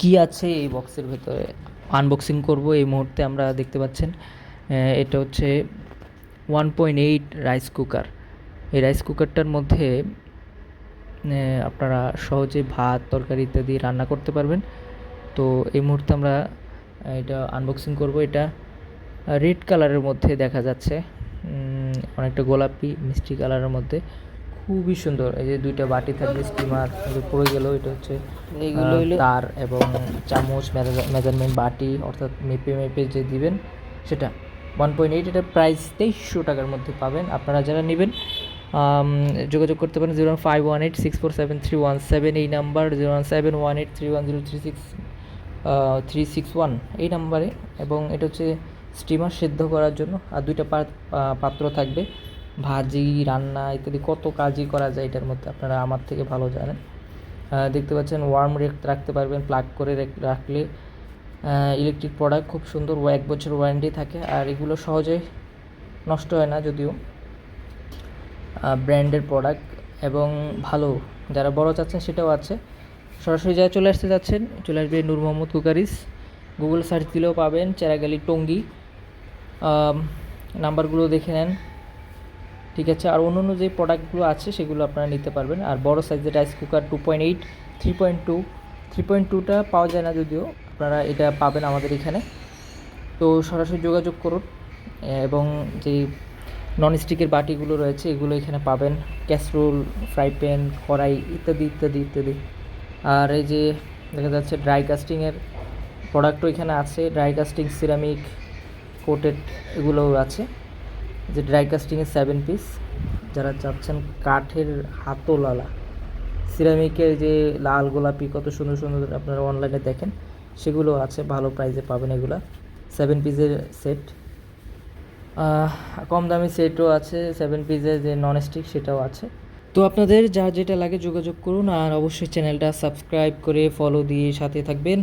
কি আছে এই বক্সের ভেতরে? আনবক্সিং করব, এই মুহূর্তে আমরা দেখতে পাচ্ছেন এটা হচ্ছে one point eight rice cooker এই রাইস কুকারটার মধ্যে আপনারা সহজে ভাত, তরকারি ইত্যাদি রান্না করতে পারবেন। তো এই মুহূর্তে আমরা এটা আনবক্সিং করব। এটা রেড কালারের মধ্যে দেখা যাচ্ছে। অনেকটা গোলাপি, মিষ্টি কালারের মধ্যে। খুবই সুন্দর। এই যে দুইটা বাটি থাকবে স্টিমার পড়ে গেল এটা হচ্ছে তার এবং চামচ মেজারমেন্ট বাটি অর্থাৎ মেপে মেপে যে দিবেন সেটা। ওয়ান পয়েন্ট এইট এটা প্রাইস তেইশশো টাকার মধ্যে পাবেন। আপনারা যারা নেবেন যোগাযোগ করতে পারেন zero five one eight six four seven three one seven এই number zero one seven one eight three one zero three six three six one এই নাম্বারে এবং এটা হচ্ছে স্টিমার সেদ্ধ করার জন্য। আর দুইটা পাত্র থাকবে। ভাজি, রান্না ইত্যাদি কত কাজই করা যায় এটার মধ্যে আপনারা আমার থেকে ভালো জানেন। দেখতে পাচ্ছেন ওয়ার্ম রাখতে পারবেন প্লাগ করে রেখ- রাখলে ইলেকট্রিক প্রোডাক্ট খুব সুন্দর এক বছর ওয়ারেন্টি থাকে আর এগুলো সহজে নষ্ট হয় না যদিও। ব্র্যান্ডের প্রোডাক্ট এবং ভালো, যারা বড় চাচ্ছেন সেটাও আছে। সরাসরি যারা চলে আসতে যাচ্ছেন, চলে আসবে Noor Mohammad cookeries Google search দিলেও পাবেন, চেরাগালি টঙ্গি। নাম্বারগুলো দেখে নেন। ঠিক আছে? আর অন্য অন্য যে প্রোডাক্টগুলো আছে, সেগুলো আপনারা নিতে পারবেন। আর বড় সাইজের rice cooker two point eight three point two three point টুটা পাওয়া যায় না যদিও, আপনারা এটা পাবেন আমাদের এখানে। তো সরাসরি যোগাযোগ করুন, এবং যে ননস্টিকের বাটিগুলো রয়েছে, এগুলো এখানে পাবেন। ক্যাসরোল ফ্রাই প্যান কড়াই ইত্যাদি ইত্যাদি ইত্যাদি। আর এই যে দেখা যাচ্ছে ড্রাই কাস্টিংয়ের প্রোডাক্টও এখানে আছে। ড্রাই কাস্টিং সিরামিক কোটেড এগুলোও আছে। যে ড্রাই কাস্টিংয়ের সেভেন পিস যারা চাচ্ছেন কাঠের হাতোলালা সিরামিকের যে লাল গোলাপি কত সুন্দর সুন্দর আপনারা অনলাইনে দেখেন, সেগুলো আছে, ভালো প্রাইসে পাবেন এগুলা সেভেন পিসের সেট কম দামি সেটও আছে সেভেন পিসের যে নন স্টিক সেটাও আছে। তো আপনাদের যা যেটা লাগে যোগাযোগ করুন, আর অবশ্যই চ্যানেলটা সাবস্ক্রাইব করে ফলো দিয়ে সাথে থাকবেন।